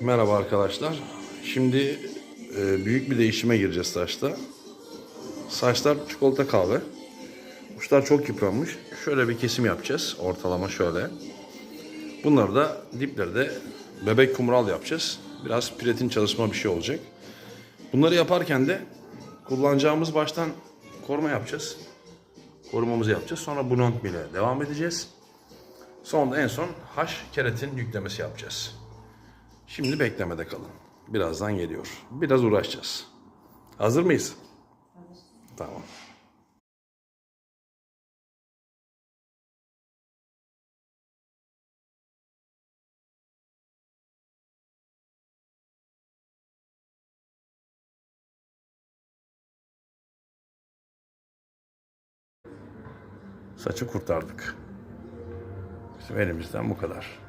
Merhaba arkadaşlar. Şimdi e, büyük bir değişime gireceğiz saçta. Saçlar çikolata kahve. Uçlar çok yıpranmış. Şöyle bir kesim yapacağız. Ortalama şöyle. Bunları da diplerde bebek kumral yapacağız. Biraz platin çalışma bir şey olacak. Bunları yaparken de kullanacağımız baştan koruma yapacağız. Korumamızı yapacağız. Sonra blond ile devam edeceğiz. Sonra en son H keratin yüklemesi yapacağız. Şimdi beklemede kalın. Birazdan geliyor. Biraz uğraşacağız. Hazır mıyız? Tamam. Saçı kurtardık. Bizim elimizden bu kadar.